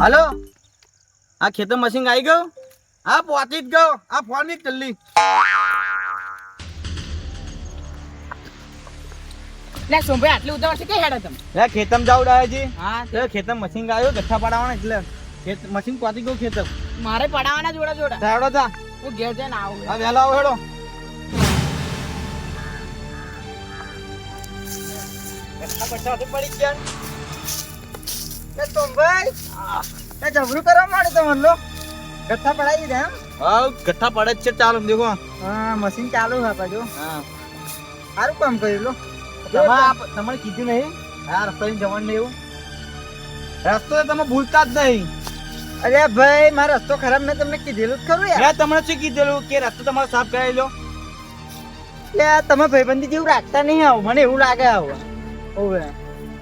હાલો? આ ખેતર મશીન આવી ગયો? હા પહોંચી જ ગયો. આ ફોનની ચલ્લી લે સોમભાઈ આટલી ઉતાવળ છે કે હેડો તમે? લે ખેતમ જાવ ડાયાજી હા એ ખેતર મશીન આવ્યો ગઠ્ઠા પાડવાના એટલે. ખેત મશીન પહોંચી ગયું મારે પડાવવાના જોડા જોડા. હેડો તા. હું ઘેર જઈને આવું. હા વહેલા આવો હેડો. ગઠ્ઠા પડી ગયા એ સોમભાઈ એ જબરું કરવા માંડે તમારે લો. ગઠ્ઠા પડાવી દીધા એમ. હા ગઠ્ઠા પડે જ છે ચાલો દેખો. હા મશીન ચાલુ છે પાછું હા. સારું કામ કર્યું લો. તમારે કીધું નહીં. આ રસ્તાની જવાનું નહીં એવું. રસ્તો તો તમે ભૂલતા જ નહીં. અરે ભાઈ મારો રસ્તો ખરાબ મેં તમને કીધેલું જ ખરું યાર. તમને શું કીધેલું? કે રસ્તો તમારો સાફ કરાવી લો. એટલે તમે ભાઈબંધી જેવું રાખતા નહીં આવો. મને એવું લાગે આવો. ઓવે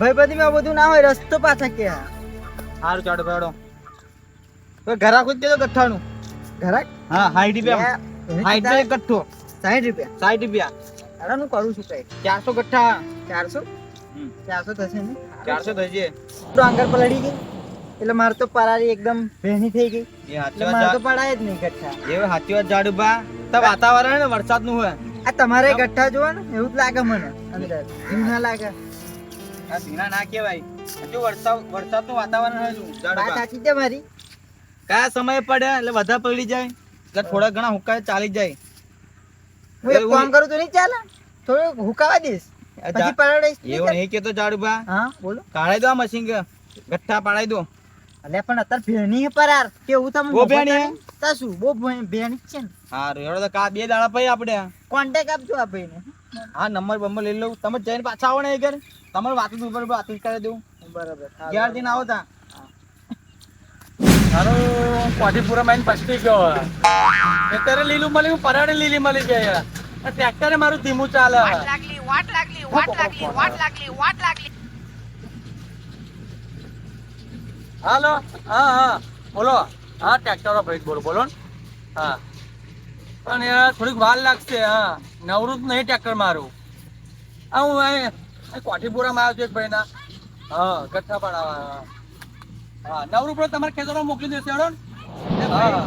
ભાઈબંધી માં બધું ના હોય રસ્તો પાછા કે. સારું ચાડો ભાડો ઘરા ખુદ દેજો ગઠ્ઠાનું? ઘરા? હા હાઈટ રૂપિયા. સાઠ ગઠ્ઠો. રૂપિયા. સાઠ રૂપિયા. અરે હું કરું છું કઈ. ચારસો ગઠ્ઠા. ચારસો. ચારસો થશે ને? ચારસો થશે. તો આંગર પલડી ગઈ. એટલે મારે તો પરારી એકદમ ભેની થઈ ગઈ. એટલે મારે તો પડાય જ નહીં ગઠ્ઠા. એ હાચી વાત જાડુ બા. તો વાતાવરણ ને વરસાદનું હોય. આ તમારે ગઠ્ઠા જોવા ને એવું જ લાગે મને અંદર. એવું ના લાગે. આ ભીના ના કહેવાય. હજુ વરસાદ વરસાદનું વાતાવરણ હોય વાત સાચી છે મારી. કયા સમય પડે? એટલે વધારે પડી જાય. એટલે થોડા ઘણા હુકા ચાલી જાય. હું એક કામ કરું તો નહીં ચાલે? થોડું હુકાવા દઈશ. પછી જા- પડાડીશ એવું નહીં કેતો જાડુ બા હા બોલો. કાઢી દો આ મશીન કે. ગઠ્ઠા પાડાઈ દો. અલે પણ અત્યારે ભેણી હે પરાર. કેવું તમે બહુ ભેણી હે? તા શું? બહુ ભેણી છે ને. હારું એવડો તો કા બે દાડા પછી આપણે કોન્ટેક આપજો આ ભાઈને. હા નંબર બંબર લઈ લઉં. તમે જઈને પાછા આવો ને એ ઘર. તમારે વાત ઉપર વાત કરી દઉં. બરાબર ઘેર દિન આવો તા મારું કોઠીપુરા માં પસ્તી ગયો અત્યારે લીલું મળી પરાડે લીલી મળી ગયા ટ્રેક્ટરે મારું ધીમું ચાલે વાટ લાગલી વાટ લાગલી વાટ લાગલી વાટ લાગલી વાટ લાગલી. હાલો હા હા. બોલો. હા ટ્રેક્ટરો ભાઈ બોલો બોલો હા. પણ યાર થોડીક વાર લાગશે હા. નવરું નહીં ટ્રેક્ટર મારું. હા હું કોઠીપુરામાં આવ્યો છું એક ભાઈના. હા કચ્છા પડાવવા હા. નવરું તમારે ખેતરો મોકલી દેશે હેડો હા.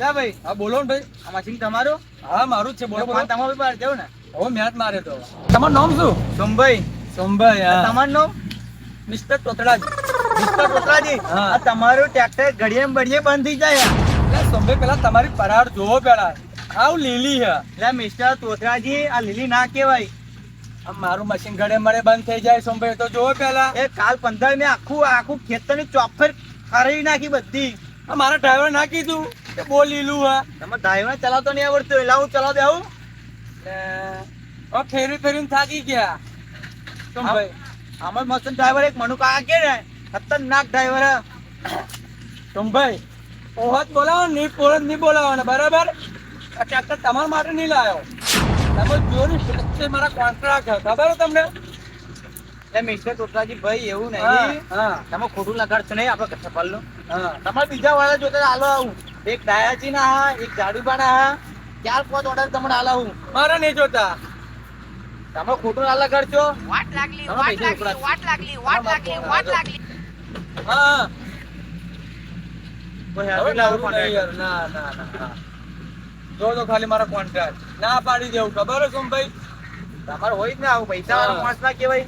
લે ભાઈ. હા બોલો ને ભાઈ. આ મશીન તમારું? હા મારું જ છે. બોલો બોલો. તમારું બહાર જાવ ને. હવે મેં મારે તો. તમારું નામ શું? સોમભાઈ. સોમભાઈ હા. તમારું નામ? મિસ્ટર ટોતરાજ. મિસ્ટર હા. આ તમારું ટ્રેક્ટર ઘડીએ બડીએ બળીએ બંધ થઈ જાય એટલે સોમભાઈ પેલા તમારી પરાર જોવો પેલા. આવ લીલી હે એટલે મિસ્ટર તોતરાજી આ લીલી ના કહેવાય. મારું મશીન ઘડે મળે બંધ થઈ જાય સોમભાઈ તો જોવો પેલા એ કાલ પંદર મેં આખું આખું ખેતરની ચોફેર ખરી નાખી બધી. મારા ડ્રાઈવર ના કીધું કે બહુ લીલું હા. તમે ડ્રાઈવર ચલાવતો નહીં આવડતું એટલે હું ચલાવ દેવું ફેરવી ફેરવીને થાકી ગયા. સોમભાઈ. આમાં મસ્ત ડ્રાઈવર એક મનુ કાકા કે ને ખતરનાક ડ્રાઈવર. સોમભાઈ ઓહત બોલાવો નહીં પોહત નહીં ને બરાબર? ટ્રેક્ટર તમારા માટે નહીં લાવ્યો. તમે જો તે મારા કોન્ટ્રાક્ટ ખબર તમને? એ મિસ્ટર તોતરાજી ભાઈ એવું નહીં. તમે ખોટું લગાડશો નહીં આપણે ચપ્પલનું નું તમારે બીજા વાળા જોતા હાલો આવું. એક ડાયાજી ના હા એક જાડુબા ના હા. ચાર પાંચ ઓર્ડર તમને હાલ આવું. મારા નહીં જોતા. તમે ખોટું ના લગાડશો. વાટ લાગલી વાટ લાગલી વાટ લાગલી વાટ લાગલી વાટ લાગલી. હા. કોઈ હવે યાર ના ના ના ના. જો તો ખાલી મારા કોન્ટ્રાક્ટ. ના પાડી દેવું. ખબર છે સોમભાઈ? તમારે હોય જ ને આવું પૈસા વાળા માણસ ના કહેવાય.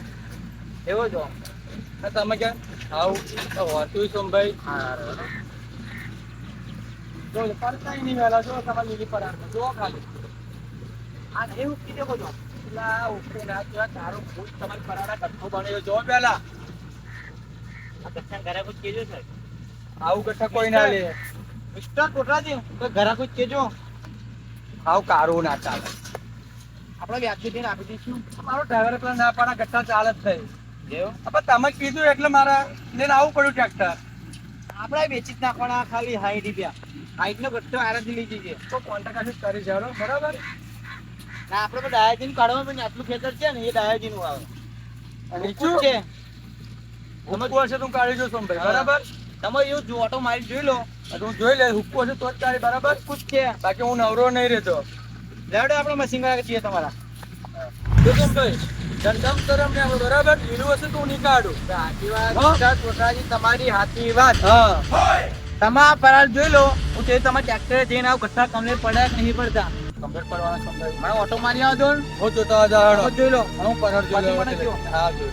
એવો જો તમે કે આવું. હોતું સોમભાઈ જો પડતા નહીં વહેલા. જો તમારે લીલી પર જો ખાલી. આ નહીં ઉઠી દેખો જો પેલા ઉઠી ના થયા તારું ભૂત તમારી પરાડા બન્યો. જો પેલા. આ ઘરે કુછ કેજો છે. આવું કઠ્ઠા કોઈ ના લે. મિસ્ટર કોટરાજી ઘરે કુછ કેજો. આવું કારું ના ચાલે. આપણે વ્યાજબી થઈને આપી દઈશું. મારો ડ્રાઈવર પેલા ના પાડા કઠ્ઠા ચાલે જ થઈ હવે તમે કીધું એટલે મારા લઈને આવું પડ્યું ટ્રેક્ટર આપણે વેચી જ નાખવાના ખાલી હાઈટ રૂપિયા હાઈટ નો ગટ્ટો આરામથી લઈ જઈએ. તો કોન્ટ્રાક્ટ કરી જાડો બરાબર? ના આપણે તો ડાયાજીન કાઢવા પણ આટલું ખેતર છે ને એ ડાયાજીનનું આવે અને નીચું છે હુક્કું હશે તો કાઢી દઉં સોમભાઈ બરાબર? તમે એવું જો ઓટો મારી જોઈ લો. હું જોઈ લે હુકુ હશે તો જ કાઢી બરાબર? કુછ છે. બાકી હું નવરો નહીં રહેતો. લેવડે આપણે મશીન વાળા છીએ તમારા? જો સોમભાઈ કરમ ને બરાબર તો હું નહીં કાઢું વાત? તમારી હાથી વાત. હા. તમે આ જોઈ લો હું તે તમારે ટ્રેક્ટરે જઈને આવું કથા કમલે પડ્યા કે નહીં પડતા? કમ્પ્લીટ પડવાના મને ઓટો મારી આવજો હું જોતા જોઈ લો. હું પરહર જોઈ. કહો. હા જોઈ.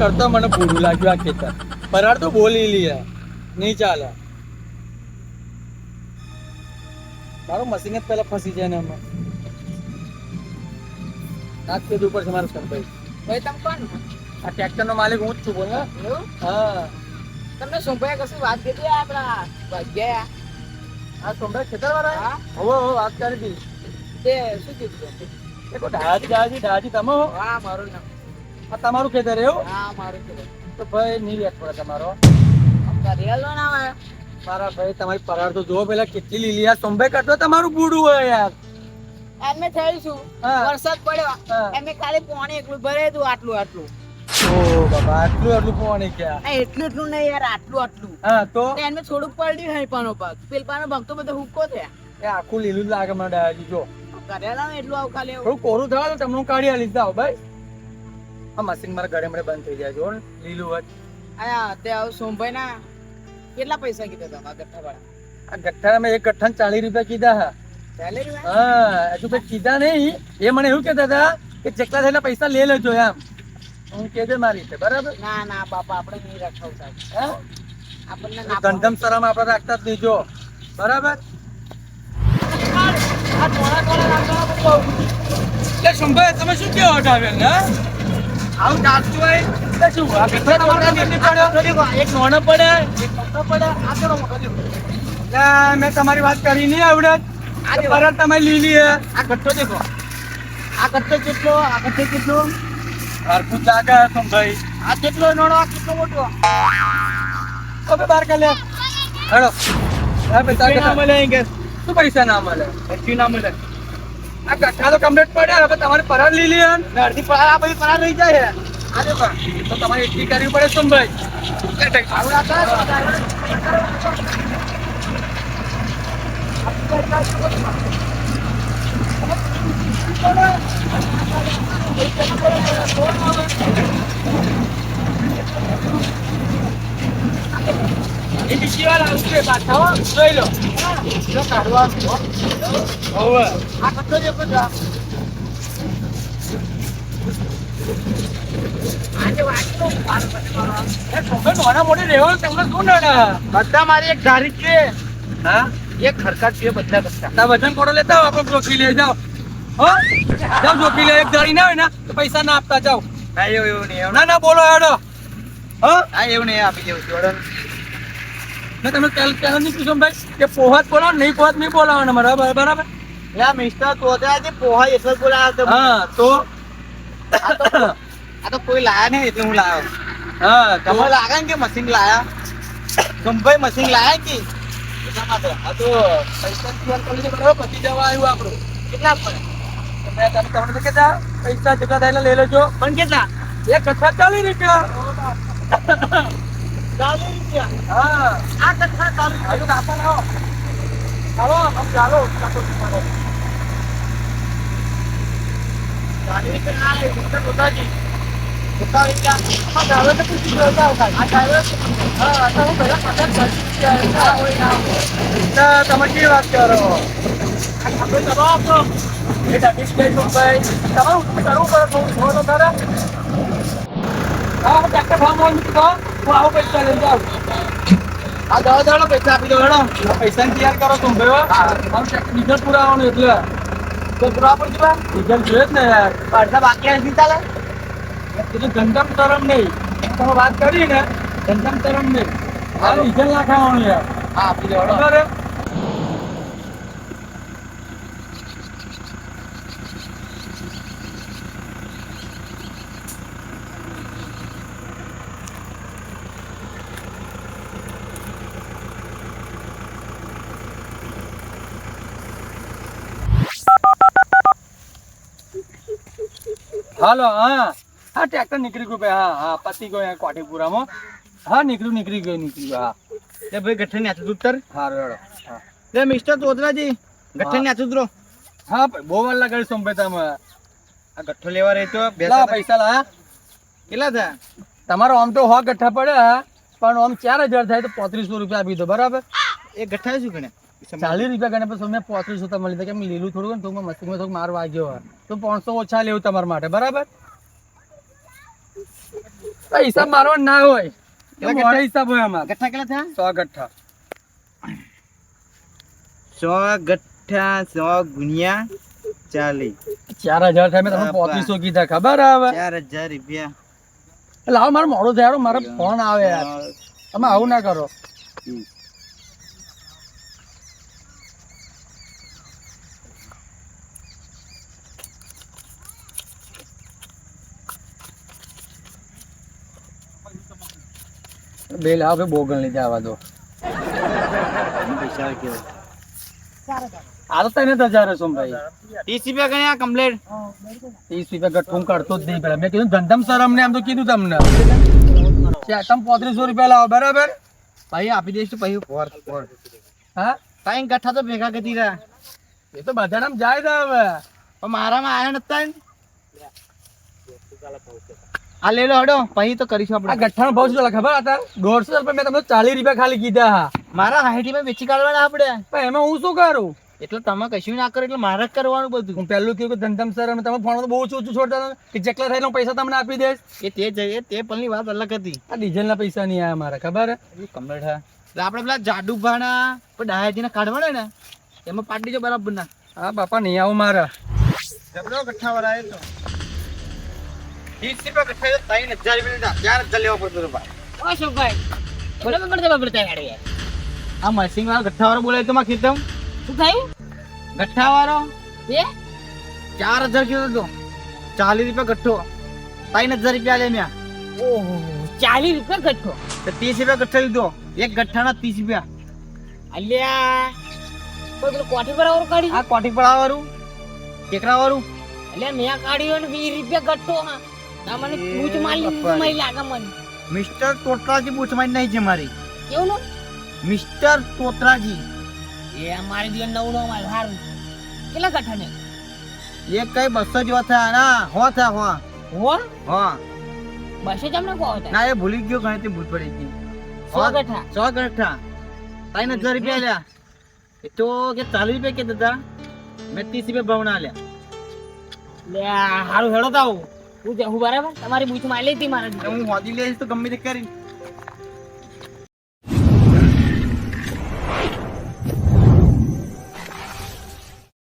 કરતા મને પૂરું લાગ્યું આ ખેતર. પરાર તો બોલી લીયા નહીં ચાલે. મારું મશીન જ પેલા ફસી જાય ને એમાં. નાક ખેત ઉપર છે મારું સોમભાઈ ભાઈ તમે કોણ? આ ટ્રેક્ટર નો માલિક હું જ છું બોલ. હા. તમને સોમભાઈ કશું વાત કરી આપણા ભાગ્યા આ સોમભાઈ ખેતર વાળા હો. હવે વાત કરી હતી તે શું કીધું એ તમે હો. હા મારું નામ. આ તમારું ખેતર એવું? હા મારું કીધું તો ભાઈ નહીં લેટ પડે તમારો. કરેલો ના હોય મારા ભાઈ તમારી પરાર તો જોવો પેલા કેટલી લીલી યાર સંભે કાઢો તમારું બુડું હોય યાર. એમને થઈશું. છું વરસાદ પડ્યો. એમને ખાલી પાણી એકલું ભરે તું આટલું આટલું. ઓ બાબા આટલું આટલું પાણી ક્યાં? એટલું એટલું નહીં યાર આટલું આટલું. હા તો? તો એમને પડ્યું હે પાનો પાક પેલપાનો ભાગ તો બધો હુક્કો થયા એ આખું લીલું લાગે મને જો. કરેલા એટલું આવું એવું. થોડું કોરું થવા તો તમને કાઢી જાઓ ભાઈ. આ મશીન મારા ઘરે મળે બંધ થઈ જાય જો લીલું હોય. આ તે આવું સોમભાઈ ના. કેટલા પૈસા કીધા તમે ગઠ્ઠા વાળા આ ગઠ્ઠા મેં એક ગઠ્ઠા ચાલીસ રૂપિયા કીધા હા. હા હજુ કઈ કીધા નહીં. એ મને એવું કહેતા હતા કે જેટલા થયેલા પૈસા લઈ લેજો એમ. હું કહેજે મારી રીતે બરાબર? ના ના બાપા આપણે નહીં રખાવતા. હે? આપણને ધંધમ શરમ આપણે રાખતા જ નહીં જો. બરાબર? આ ટોળા ટોળા રાખવા તમે શું કહો ડાવેલ ને આવું ચાલતું હોય શું આ તમારા પડ્યો? એક નોનો પડે એક મોટો પડે આ મોટો એટલે મેં તમારી વાત કરી નહીં આવડે. આ પરત તમે લીલી હે આ કચ્છો દેખો. આ કટ્ટો કેટલો આ કટ્ટો કેટલો? હરકું જાગે હે સંભાઈ આ કેટલો નાનો આ કેટલો મોટો? હવે બાર કાલે. હેડો. હે પૈસા ના મળે શું પૈસા ના મળે? ના મળે. આ ગઠ્ઠા તો કમ્પ્લીટ પડ્યા, હવે તમારે પરત લઈ લે અડધી પરાળ આ બધી પરાળ રહી જાય તો તમારે એટલી કરવી પડે શું ભાઈ બીજી વાર આવશે પાછા જોઈ લો. જો બધા મારી એક ધારી જ છે. હા? એક ખરખા જ છે બધા કચ્છા વજન કોડો લેતા આપણે જોખી લઈ જાઓ. હો? જાઓ જોખી લે એક ના હોય ને તો પૈસા ના આપતા જાઓ. ના એવું એવું નહીં ના ના બોલો હેડો. હો? હા એવું નહીં આપી દેવું જોડે ને તમે નહીં પૂછો ભાઈ કે પોહાત બોલાવો નહીં પોહાત નહીં બોલાવવાના મારા બરાબર? બરાબર યા મિસ્ટર તોતરાજી પોહા એટલે બોલાવ્યો તો હા તો? આ તો કોઈ લાયા નહીં એટલે હું લાવ્યો હા તમે તમે લાગે કે મશીન લાયા? ગંભાઈ મશીન લાયા કે? એટલા માટે. આ તો પૈસા કરી દે બરાબર? પતી જવા આવ્યું આપણું. કેટલા પડે તો મેં તમને તમને તો પૈસા જેટલા થાય લઈ લેજો. પણ કેટલા? એક કથા ચાલી રૂપિયા. ચાલીસ રૂપિયા હા આ કચ્છા ચાલીસ હજુ કાપા લાવો ચાલો આમ ચાલો કાપો ચાલો ચાલીસ રૂપિયા ના લે મિસ્ટર તોતરાજી કેટલા રૂપિયા આમાં ડ્રાઈવર ને પૂછી જોયો હતા આવતા. આ ડ્રાઈવર હા તો હું પહેલા પચાસ ચાલીસ રૂપિયા ના હોય ના હોય. ના, તમે કેવી વાત કરો આ ખબર કરો આપો એ ડબીસ લઈ લો ભાઈ તમારું કરવું પડે થોડું થોડું તો ખરા હા હું ટ્રેક્ટર ફાર્મમાં મૂકી દો હું આવું પૈસા લઈ જાઉં આ દવા દાડો પૈસા આપી દો હેડો. પૈસા તૈયાર કરો તું ભાઈ ટ્રેક્ટર ડીઝલ પુરાવાનું એટલે. તો પૂરા પર જવા ડીઝલ જોઈએ જ ને યાર. અડધા બાકી હશે ચાલે એટલે ધંધમ તરમ નહીં. તમે વાત કરી ને ધંધમ તરમ નહીં. આ ના નાખાવાનું યાર. હા આપી દો હાલો હા. હા ટ્રેક્ટર નીકળી ગયું ભાઈ હા હા પતી ગયો અહીંયા કોઠીપુરામાં હા નીકળ્યું નીકળી ગયું નીકળી ગયું હા. એ ભાઈ ગઠ્ઠે ને હાથ ઉતર. હા રેડો હા. લે મિસ્ટર તોતરાજી ગઠ્ઠે ને આછું ઉતરો. હા ભાઈ બહુ વાર લાગે સોમભાઈ તમે. આ ગઠ્ઠો લેવા રહી તો બે પૈસા લા કેટલા થયા? તમારો આમ તો હો ગઠ્ઠા પડ્યા પણ આમ ચાર હજાર થાય તો પાંત્રીસો રૂપિયા આપી દો બરાબર? એ ગઠ્ઠા શું ગણે ચાલીસ રૂપિયા ગણે પછી મેં પોત્રીસો તો લીધા કેમ લીલું થોડું ને તો મસ્તી થોડું માર વાગ્યો હોય. તો પાંચસો ઓછા લેવું તમારા માટે બરાબર? હિસાબ મારવા ના હોય. કેટલા હિસાબ હોય અમારે ગઠ્ઠા કેટલા થયા? સો ગઠ્ઠા. સો ગઠ્ઠા સો ગુણ્યા ચાલીસ. ચાર હજાર થાય મેં તમે પોત્રીસો કીધા ખબર આવે? ચાર હજાર રૂપિયા. લાવો મારો મોડું થયા મારો ફોન આવે યાર. તમે આવું ના કરો. બે લાવ કે બોગલ લીધે આવા દો. આ તો તને હજાર હશો ભાઈ. ત્રીસ રૂપિયા ગયા કમ્પ્લેટ ત્રીસ રૂપિયા ગઠ્ઠું કરતો જ નહીં પેલા. મેં કીધું ધંધમ શરમ ને આમ તો કીધું તમને. તમ પોત્રીસો રૂપિયા લાવો બરાબર? ભાઈ આપી દઈશ તો પછી. ફોર ફોર હા ત્રણ ગઠ્ઠા તો ભેગા કરી રહ્યા. એ તો બધા નામ જાય હવે. મારામાં આયા નતા. આ લે લો હડો પછી તો કરીશું આ આપણે ગઠ્ઠાનો ભાવ શું ખબર હતા દોઢસો રૂપિયા મેં તમને ચાલીસ રૂપિયા ખાલી કીધા મારા હાઈટીમાં વેચી કાઢવાના આપણે. પણ એમાં હું શું કરું? એટલે તમે કશું ના કરો એટલે મારે જ કરવાનું બધું. હું પહેલું કહ્યું કે ધંધમ સર તમે ફોન તો બહુ ઓછું ઓછું છોડતા કે જેટલા થાય એટલા પૈસા તમને આપી દઈશ. એ તે જઈએ તે પલની વાત અલગ હતી. આ ડીઝલના પૈસા નહીં આવ્યા મારા ખબર? હે? હા એટલે આપણે પેલા જાડુ ભાણા ડાયાજીને કાઢવાના ને? એમાં પાટી જો બરાબર ના હા બાપા નહીં આવું મારા. ગઠ્ઠા વાળા એ તો. ત્રીસ રૂપિયા ગઠ્ઠા ત્રણ હજાર રૂપિયા ચાર હજાર લેવા પડતો હતો ભાઈ. ઓ શોકભાઈ બરાબર બરાબર બરાબર તૈયાર આ મશીન વાળો ગઠ્ઠા વાળો બોલાય તો માં ખેતમ. શું થયું? ગઠ્ઠા વાળો એ ચાર હજાર કીધો હતો ચાલીસ રૂપિયા ગઠ્ઠો. ત્રણ હજાર રૂપિયા લે મેં ઓહો ચાલીસ રૂપિયા કઠો તો ત્રીસ રૂપિયા ગઠ્ઠો લીધો. એક ગઠ્ઠાના ત્રીસ રૂપિયા. અલ્યા કોઈ પેલું કોઠી પર આવરું કાઢી આ કોટી પડા વાળું ટેકરા વાળું અલ્યા મેં કાઢ્યું ને વીસ રૂપિયા ગઠ્ઠો હા. તમને પૂછ મારી મારી લાગે મને. મિસ્ટર તોતરાજી મારી નહીં છે મારી. કેવું નું? મિસ્ટર તોતરાજી એ મારી દિવસ નવ નવમાં સારું. કેટલા કઠા એ કઈ બસો જેવા થયા ના હો થયા હો. હો? હો. બસે તમને કહો ના એ ભૂલી ગયો ગણિત ભૂલ પડી ગઈ. સો કઠા? સો ગઠ્ઠા ત્રણ હજાર રૂપિયા લ્યા. એ તો કે ચાલીસ રૂપિયા કે દાદા મેં ત્રીસ રૂપિયા ભાવના લ્યા લે હારું હેડો તાવ. હું હું બરાબર? તમારી બૂચમાં લેતી મારા હું હોદી લઈશ તો ગમે તે કરી.